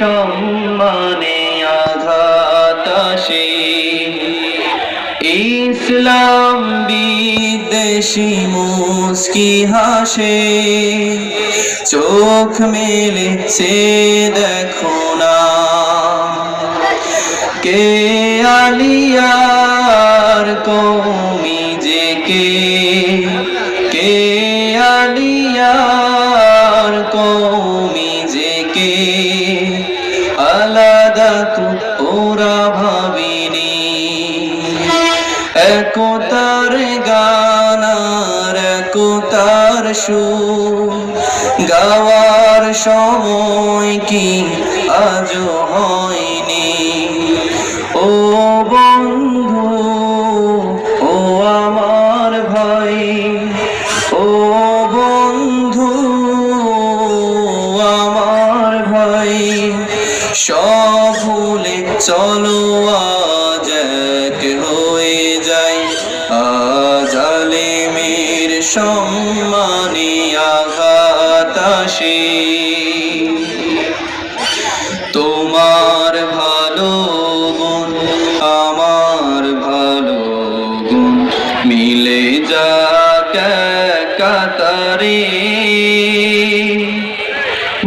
সম্মানে আঘাত আসে ইসলাম বিদেশি মুস্কি হাসে। চোখ মেলে সে দেখো না। কে আলিয়ার কৌমি যে কে? কে আলিয়ার কৌমি যে কে? ওরা ভাবিনি। একতার গানার একতার সুর, গাওয়ার সময় কি আজ হয়নি? ও বন্ধু, ও আমার ভাই, ও বন্ধু আমার ভাই। সব চলো, আজ এক হয়ে যাই। আজ আলেমের সম্মানে আঘাত আসে। তোমার ভালো গুণ, আমার ভালো গুণ, মিলে যা কাতারে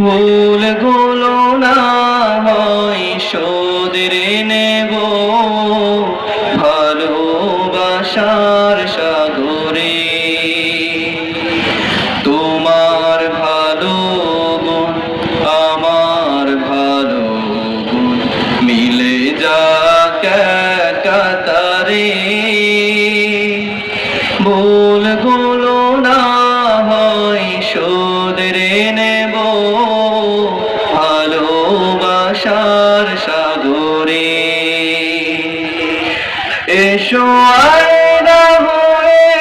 ভুল সোদরে নেব ভালোবাসার সাগরে এসো আয়না হয়ে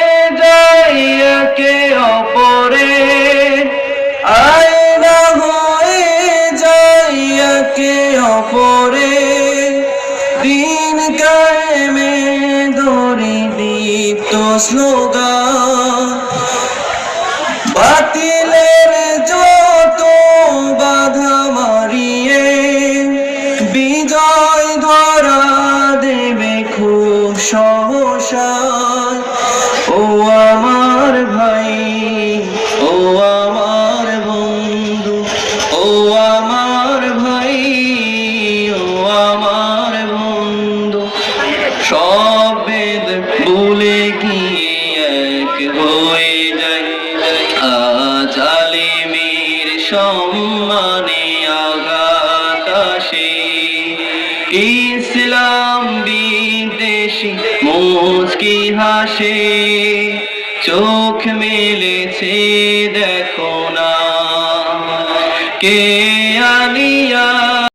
যাই একে অপরে। আয়না হয়ে যাই একে অপরে। দিন কায়েমে দড়ি দীপ্ত স্লোগান। বাতিলের যত বাধা মারিয়ে বিজয় ধরা সহসায় ও আমার ভাই, ও আমার বন্ধু, ও আমার ভাই, ও আমার বন্ধু। সব বেদ ভুলে গিয়ে এক হয়ে যায় আজ আলিমের সম্মানে হাসে চোখ মেলেছে দেখো না। কে আলিয়া